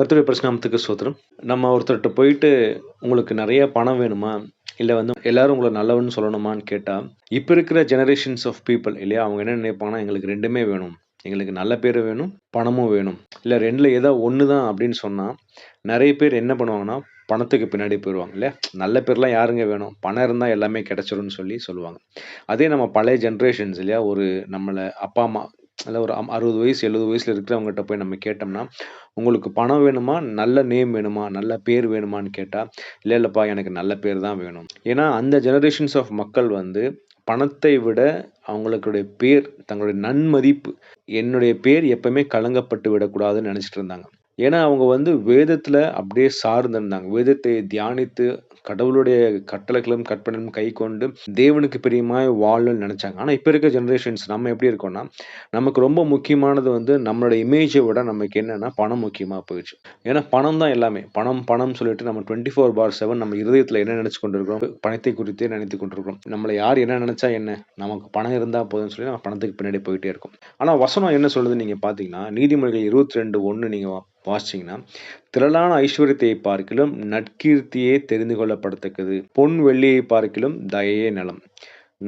கர்த்தருடைய பிரசனாமத்துக்கு சோத்திரம் நம்ம ஒருத்தர்கிட்ட போயிட்டு உங்களுக்கு நிறைய பணம் வேணுமா? இல்லை வந்து எல்லாரும் உங்களை நல்லவன்னு சொல்லணுமான்னு கேட்டால் இப்போ இருக்கிற ஜெனரேஷன்ஸ் ஆஃப் பீப்புள் இல்லையா? அவங்க என்ன நினைப்பாங்கன்னா எங்களுக்கு ரெண்டுமே வேணும். எங்களுக்கு நல்ல பேர் வேணும் பணமும் வேணும். இல்லை ரெண்டில் ஏதோ ஒன்று தான் அப்படின்னு சொன்னால் நிறைய பேர் என்ன பண்ணுவாங்கன்னா பணத்துக்கு பின்னாடி போயிடுவாங்க இல்லையா? நல்ல பேர்லாம் யாருங்க வேணும்? பணம் இருந்தால் எல்லாமே கிடச்சிரும்னு சொல்லி சொல்லுவாங்க. அதே நம்ம பழைய ஜென்ரேஷன்ஸ் இல்லையா? ஒரு நம்மளை அப்பா அம்மா நல்ல ஒரு அம் அறுபது வயசு எழுபது வயசில் இருக்கிறவங்ககிட்ட போய் நம்ம கேட்டோம்னா உங்களுக்கு பணம் வேணுமா? நல்ல நேம் வேணுமா? நல்ல பேர் வேணுமான்னு கேட்டால் இல்லை இல்லைப்பா எனக்கு நல்ல பேர் தான் வேணும். ஏன்னா அந்த ஜெனரேஷன்ஸ் ஆஃப் மக்கள் வந்து பணத்தை விட அவங்களுடைய பேர் தங்களுடைய நன்மதிப்பு என்னுடைய பேர் எப்பவுமே கலங்கப்பட்டு விடக்கூடாதுன்னு நினச்சிட்டு இருந்தாங்க. ஏன்னா அவங்க வந்து வேதத்தில் அப்படியே சார்ந்திருந்தாங்க வேதத்தை தியானித்து கடவுளுடைய கட்டளைகளும் கற்பனையும் கை கொண்டு தேவனுக்கு பிரியமாய் வாழணும்னு நினைச்சாங்க. ஆனால் இப்போ இருக்க ஜெனரேஷன்ஸ் நம்ம எப்படி இருக்கோம்னா நமக்கு ரொம்ப முக்கியமானது வந்து நம்மளோட இமேஜை விட நமக்கு என்னன்னா பணம் முக்கியமாக போயிடுச்சு. ஏன்னா பணம் தான் எல்லாமே. பணம் பணம் சொல்லிட்டு நம்ம டுவெண்ட்டி ஃபோர் பார் செவன் நம்ம இருதயத்தில் என்ன நினைச்சு கொண்டிருக்கிறோம்? பணத்தை குறித்தே நினைத்து கொண்டிருக்கிறோம். நம்மளை யார் என்ன நினைச்சா என்ன? நமக்கு பணம் இருந்தால் போதும்னு சொல்லி நம்ம பணத்துக்கு பின்னாடி போயிட்டே இருக்கும். ஆனால் வசனம் என்ன சொல்லுது நீங்கள் பார்த்தீங்கன்னா நீதிமொழிகள் இருபத்தி ரெண்டு ஒன்று நீங்கள் வாசிச்சிங்கன்னா திரளான ஐஸ்வர்யத்தை பார்க்கிலும் நற்கீர்த்தியே தெரிந்து கொள்ளப்படத்தக்கது. பொன் வெள்ளியை பார்க்கிலும் தயையே நலம்.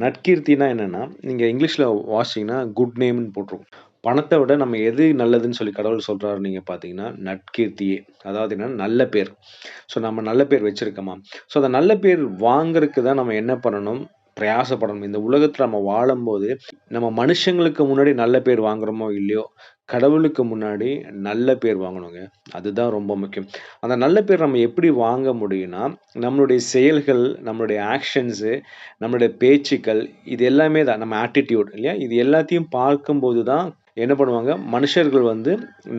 நற்கீர்த்தினா என்னன்னா நீங்கள் இங்கிலீஷில் வாசிங்கன்னா குட் நேம்னு போட்டிருக்கும். பணத்தை விட நம்ம எது நல்லதுன்னு சொல்லி கடவுள் சொல்கிறாரு நீங்கள் பார்த்தீங்கன்னா நற்கீர்த்தியே அதாவது என்னென்னா நல்ல பேர். ஸோ நம்ம நல்ல பேர் வச்சுருக்கோமா? ஸோ அந்த நல்ல பேர் வாங்குறதுக்கு தான் நம்ம என்ன பண்ணணும்? பிரயாசப்படணும். இந்த உலகத்தில் நம்ம வாழும்போது நம்ம மனுஷங்களுக்கு முன்னாடி நல்ல பேர் வாங்குறோமோ இல்லையோ கடவுளுக்கு முன்னாடி நல்ல பேர் வாங்கணுங்க. அதுதான் ரொம்ப முக்கியம். அந்த நல்ல பேர் நம்ம எப்படி வாங்க முடியும்னா நம்மளுடைய செயல்கள் நம்மளுடைய ஆக்ஷன்ஸு நம்மளுடைய பேச்சுக்கள் இது எல்லாமே தான். நம்ம ஆட்டிடியூட் இல்லையா? இது எல்லாத்தையும் பார்க்கும்போது தான் என்ன பண்ணுவாங்க? மனுஷர்கள் வந்து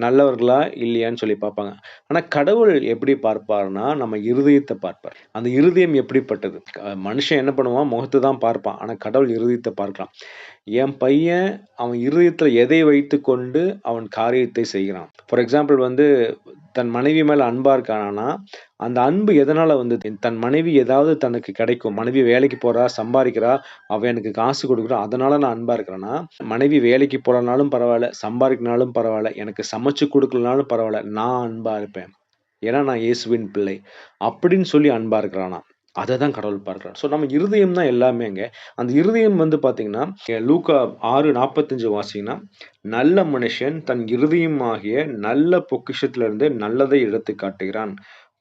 நல்லவர்களா இல்லையான்னு சொல்லி பார்ப்பாங்க. ஆனால் கடவுள் எப்படி பார்ப்பார்னா நம்ம இருதயத்தை பார்ப்பார். அந்த இருதயம் எப்படிப்பட்டது? மனுஷன் என்ன பண்ணுவான்? முகத்தை தான் பார்ப்பான். ஆனால் கடவுள் இருதயத்தை பார்க்கலாம். என் பையன் அவன் இருதயத்தில் எதை வைத்து கொண்டு அவன் காரியத்தை செய்கிறான்? ஃபார் எக்ஸாம்பிள் வந்து தன் மனைவி மேலே அன்பாக இருக்கானா அந்த அன்பு எதனால் வந்து தன் மனைவி ஏதாவது தனக்கு கிடைக்கும். மனைவி வேலைக்கு போகிறா சம்பாதிக்கிறா அவள் எனக்கு காசு கொடுக்குறா அதனால் நான் அன்பாக இருக்கிறேன்னா மனைவி வேலைக்கு போகிறனாலும் பரவாயில்ல சம்பாதிக்கினாலும் பரவாயில்ல எனக்கு சமைச்சு கொடுக்கலனாலும் பரவாயில்ல நான் அன்பாக இருப்பேன். ஏன்னா நான் இயேசுவின் பிள்ளை. அப்படின்னு சொல்லி அன்பாக இருக்கிறானா? அதை தான் கடவுள் பார்க்குறார். ஸோ நம்ம இருதயம் தான் எல்லாமேங்க அந்த இருதயம் வந்து பார்த்தீங்கன்னா லூக்கா ஆறு நாற்பத்தஞ்சு வாசிங்கன்னா நல்ல மனுஷன் தன் இருதயமாகிய நல்ல பொக்கிஷத்திலிருந்து நல்லதை எடுத்து காட்டுகிறான்.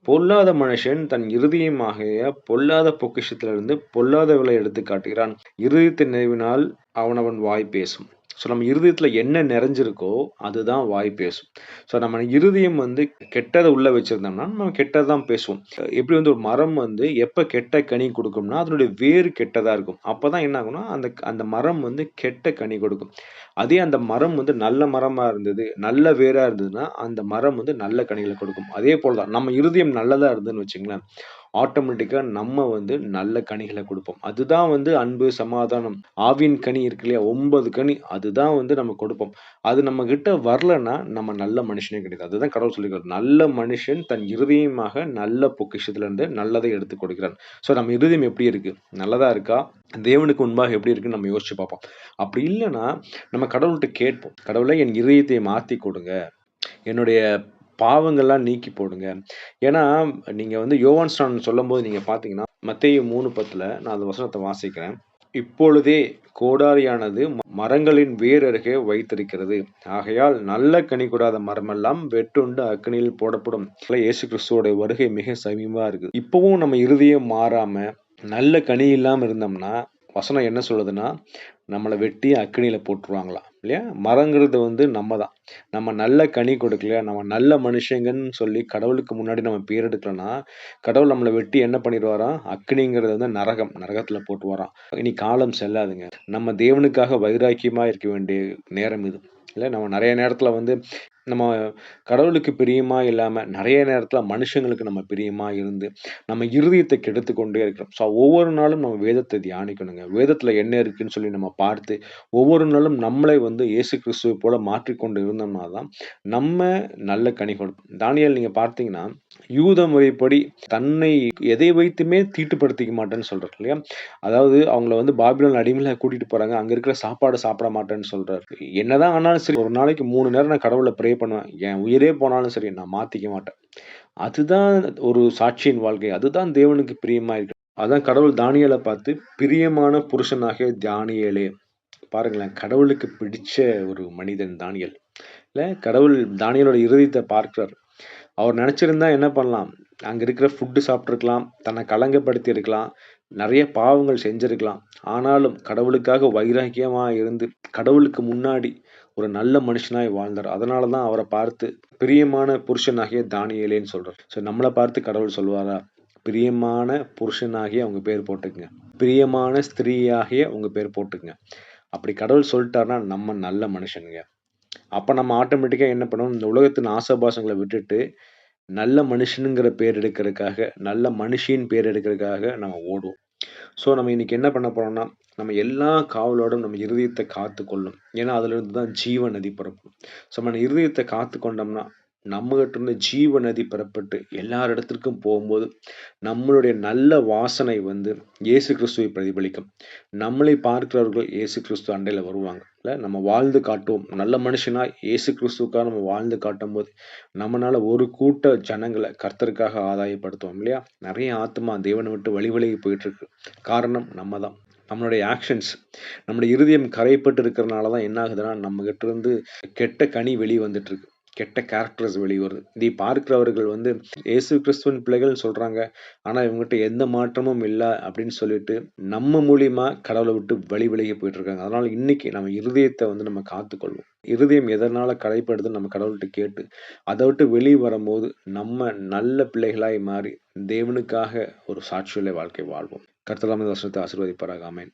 பொல்லாத மனுஷன் தன் இருதயமாகிய பொல்லாத பொக்கிஷத்திலிருந்து பொல்லாதவளை எடுத்து காட்டுகிறான். இருதயத்தின் நினைவினால் அவனவன் வாய் பேசும். ஸோ நம்ம இருதயத்தில் என்ன நிறைஞ்சிருக்கோ அதுதான் வாய் பேசும். ஸோ நம்ம இருதயம் வந்து கெட்டதை உள்ளே வச்சுருந்தோம்னா நம்ம கெட்டதை தான் பேசுவோம். எப்படி வந்து ஒரு மரம் வந்து எப்போ கெட்ட கனி கொடுக்கும்னா அதனுடைய வேறு கெட்டதாக இருக்கும். அப்போ தான் என்ன ஆகும்னா அந்த அந்த மரம் வந்து கெட்ட கனி கொடுக்கும். அதே அந்த மரம் வந்து நல்ல மரமாக இருந்தது நல்ல வேராக இருந்ததுன்னா அந்த மரம் வந்து நல்ல கனிகளை கொடுக்கும். அதே போல் தான் நம்ம இருதயம் நல்லதாக இருந்ததுன்னு வச்சுங்களேன் ஆட்டோமேட்டிக்காக நம்ம வந்து நல்ல கனிகளை கொடுப்போம். அதுதான் வந்து அன்பு சமாதானம். ஆவின் கனி இருக்கு இல்லையா? ஒன்பது கனி. அதுதான் வந்து நம்ம கொடுப்போம். அது நம்ம கிட்ட வரலன்னா நம்ம நல்ல மனுஷனே கிடையாது. அதுதான் கடவுள் சொல்லிக்கிறார் நல்ல மனுஷன் தன் இருதயமாக நல்ல பொக்கிஷத்துலேருந்து நல்லதை எடுத்து கொடுக்கிறான். ஸோ நம்ம இருதயம் எப்படி இருக்கு? நல்லதா இருக்கா? தேவனுக்கு முன்பாக எப்படி இருக்குன்னு நம்ம யோசிச்சு பார்ப்போம். அப்படி இல்லைன்னா நம்ம கடவுள்கிட்ட கேட்போம். கடவுளை என் இருதயத்தை மாற்றி கொடுங்க. என்னுடைய பாவங்கள்லாம் நீக்கி போடுங்க. ஏன்னா நீங்கள் வந்து யோவான் ஸ்டான் சொல்லும்போது நீங்கள் பார்த்தீங்கன்னா மத்திய மூணு பத்தில் நான் அந்த வசனத்தை வாசிக்கிறேன். இப்பொழுதே கோடாரியானது மரங்களின் வேர் அருகே வைத்திருக்கிறது. ஆகையால் நல்ல கனி கூடாத மரமெல்லாம் வெட்டுண்டு அக்கனியில் போடப்படும். இயேசு கிறிஸ்துவோட வருகை மிக சமீபமாக இருக்குது இப்போவும் நம்ம இறுதியும் மாறாம நல்ல கனி இல்லாமல் இருந்தோம்னா வசனம் என்ன சொல்லுதுன்னா நம்மளை வெட்டி அக்னியில் போட்டுருவாங்களாம் இல்லையா? மரங்கிறது வந்து நம்ம தான் நம்ம நல்ல கனி கொடுக்கலையா? நம்ம நல்ல மனுஷங்கன்னு சொல்லி கடவுளுக்கு முன்னாடி நம்ம பேர் எடுக்கலன்னா கடவுள் நம்மளை வெட்டி என்ன பண்ணிடுவாராம் அக்னிங்கிறது வந்து நரகம் நரகத்தில் போட்டு வரான் இனி காலம் செல்லாதுங்க. நம்ம தேவனுக்காக வைராக்கியமாக இருக்க வேண்டிய நேரம் இது. இல்லை நம்ம நிறைய நேரத்தில் வந்து நம்ம கடவுளுக்கு பிரியமா இல்லாமல் நிறைய நேரத்தில் மனுஷங்களுக்கு நம்ம பிரியமா இருந்து நம்ம இருதயத்தை கெடுத்து கொண்டே இருக்கிறோம். ஸோ ஒவ்வொரு நாளும் நம்ம வேதத்தை தியானிக்கணுங்க. வேதத்தில் என்ன இருக்குன்னு சொல்லி நம்ம பார்த்து ஒவ்வொரு நாளும் நம்மளை வந்து இயேசு கிறிஸ்துவை போல மாற்றிக்கொண்டு இருந்தோம்னா தான் நம்ம நல்ல கனி கொடுப்போம். தானியல் நீங்கள் பார்த்தீங்கன்னா யூத முறைப்படி தன்னை எதை வைத்துமே தீட்டுப்படுத்திக்க மாட்டேன்னு சொல்கிறார் இல்லையா? அதாவது அவங்கள வந்து பாபிலோன் அடிமையில் கூட்டிகிட்டு போகிறாங்க அங்கே இருக்கிற சாப்பாடு சாப்பிட மாட்டேன்னு சொல்கிறாரு என்னதான் ஆனாலும் சரி ஒரு நாளைக்கு மூணு நேரம் நான் கடவுளை ப்ரே ட்ரை பண்ணுவேன். என் உயிரே போனாலும் சரி நான் மாத்திக்க மாட்டேன். அதுதான் ஒரு சாட்சியின் வாழ்க்கை. அதுதான் தேவனுக்கு பிரியமாக இருக்கு. அதான் கடவுள் தானியலை பார்த்து, பிரியமான புருஷனாகிய தானியலே பாருங்களேன், கடவுளுக்கு பிடிச்ச ஒரு மனிதன் தானியல் இல்ல கடவுள் தானியலோட இறுதியத்தை பார்க்கிறார். அவர் நினச்சிருந்தா என்ன பண்ணலாம்? அங்கே இருக்கிற ஃபுட்டு சாப்பிட்ருக்கலாம் தன்னை களங்கப்படுத்தியிருக்கலாம் இருக்கலாம், பாவங்கள் செஞ்சுருக்கலாம் ஆனாலும் கடவுளுக்காக வைராக்கியமாக இருந்து, கடவுளுக்கு முன்னாடி ஒரு நல்ல மனுஷனாய் வாழ்ந்தார். அதனால தான் அவரை பார்த்து பிரியமான புருஷனாகிய தானியலேன்னு சொல்கிறார் ஸோ நம்மளை பார்த்து கடவுள் சொல்வாரா? பிரியமான புருஷனாகிய அவங்க பேர் போட்டுக்குங்க பிரியமான ஸ்திரீயாகிய உங்கள் பேர் போட்டுக்குங்க அப்படி கடவுள் சொல்லிட்டாருன்னா நம்ம நல்ல மனுஷனுங்க. அப்ப நம்ம ஆட்டோமேட்டிக்கா என்ன பண்ணுவோம்? இந்த உலகத்தின் ஆசாபாசங்கள விட்டுட்டு, நல்ல மனுஷனுங்கிற பேர் எடுக்கிறதுக்காக, நல்ல மனுஷியின் பேர் எடுக்கிறதுக்காக நம்ம ஓடுவோம். ஸோ நம்ம இன்னைக்கு என்ன பண்ண போறோம்னா, நம்ம எல்லா காவலோடும் நம்ம இருதயத்தை காத்துக்கொள்ளும். ஏன்னா, அதிலிருந்து தான் ஜீவ நதி பிறக்கும். ஸோ நம்ம இருதயத்தை காத்துக்கொண்டோம்னா, நம்மகிட்ட இருந்து ஜீவ நதி பெறப்பட்டு எல்லார் இடத்திற்கும் போகும்போது, நம்மளுடைய நல்ல வாசனை வந்து இயேசு கிறிஸ்துவை பிரதிபலிக்கும். நம்மளை பார்க்கிறவர்கள் இயேசு கிறிஸ்து அண்டையில் வருவாங்க. இல்லை நம்ம வாழ்ந்து காட்டுவோம். நல்ல மனுஷனா இயேசு கிறிஸ்துக்காக நம்ம வாழ்ந்து காட்டும் போது நம்மளால் ஒரு கூட்ட ஜனங்களை கர்த்தருக்காக ஆதாயப்படுத்துவோம் இல்லையா? நிறைய ஆத்துமா தேவனை விட்டு வழி விலகி போயிட்டு இருக்கு. காரணம் நம்ம தான். நம்மளுடைய ஆக்ஷன்ஸ் நம்மளுடைய இருதயம் கரைப்பட்டு இருக்கிறனால தான் என்ன ஆகுதுன்னா, நம்மகிட்ட இருந்து கெட்ட கனி வெளியே வந்துட்டு இருக்கு. கெட்ட கேரக்டர்ஸ் வெளிவருது இதை பார்க்கிறவர்கள் வந்து இயேசு கிறிஸ்துவின் பிள்ளைகள்னு சொல்கிறாங்க ஆனால் இவங்ககிட்ட எந்த மாற்றமும் இல்லை அப்படின்னு சொல்லிட்டு, நம்ம மூலியமா கடவுளை விட்டு வழி விலகி போயிட்டுருக்காங்க அதனால் இன்றைக்கி இன்னைக்கு நம்ம இருதயத்தை வந்து நம்ம காத்துக்கொள்வோம். இருதயம் எதனால் கடைப்படுது நம்ம கடவுள்கிட்ட கேட்டு, அதை விட்டு வெளியே வரும்போது, நம்ம நல்ல பிள்ளைகளாய் மாறி, தேவனுக்காக ஒரு சாட்சியுள்ள வாழ்க்கை வாழ்வோம். கர்த்தலாமது வசனத்தை ஆசீர்வதிப்பாராக. ஆமென்.